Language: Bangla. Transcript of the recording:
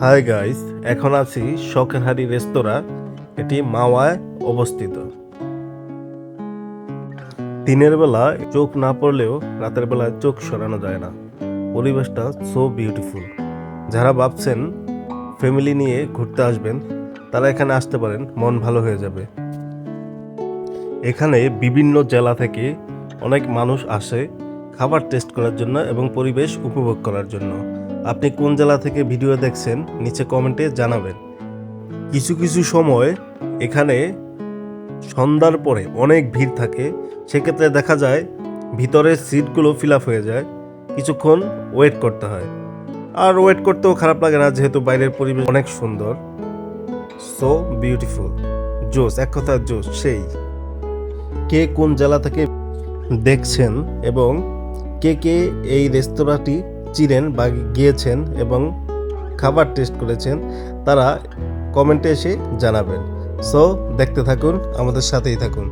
হাই গাইস, এখন আছি শখেরহারি রেস্তোরাঁ, এটি মাওয়ায় অবস্থিত। দিনের বেলা চোখ না পড়লেও রাতের বেলা চোখ সরানো যায় না। পরিবেশটা সো বিউটিফুল যারা ভাবছেন ফ্যামিলি নিয়ে ঘুরতে আসবেন, তারা এখানে আসতে পারেন, মন ভালো হয়ে যাবে। এখানে বিভিন্ন জেলা থেকে অনেক মানুষ আসে খাবার টেস্ট করার জন্য এবং পরিবেশ উপভোগ করার জন্য। আপনি কোন জেলা থেকে ভিডিও দেখছেন, নিচে কমেন্টে জানাবেন। কিছু কিছু সময় এখানে সন্ধ্যার পরে অনেক ভিড় থাকে, সেক্ষেত্রে দেখা যায় ভিতরের সিটগুলো ফিল আপ হয়ে যায়, কিছুক্ষণ ওয়েট করতে হয়। আর ওয়েট করতেও খারাপ লাগে না, যেহেতু বাইরের পরিবেশ অনেক সুন্দর। সো বিউটিফুল জোস এক কথা জোস সেই। কে কোন জেলা থেকে দেখছেন এবং কে কে এই রেস্তোরাঁটি চিনেন বা গিয়েছেন এবং খাবার টেস্ট করেছেন, তারা কমেন্টে এসে জানাবেন। সো দেখতে থাকুন, আমাদের সাথেই থাকুন।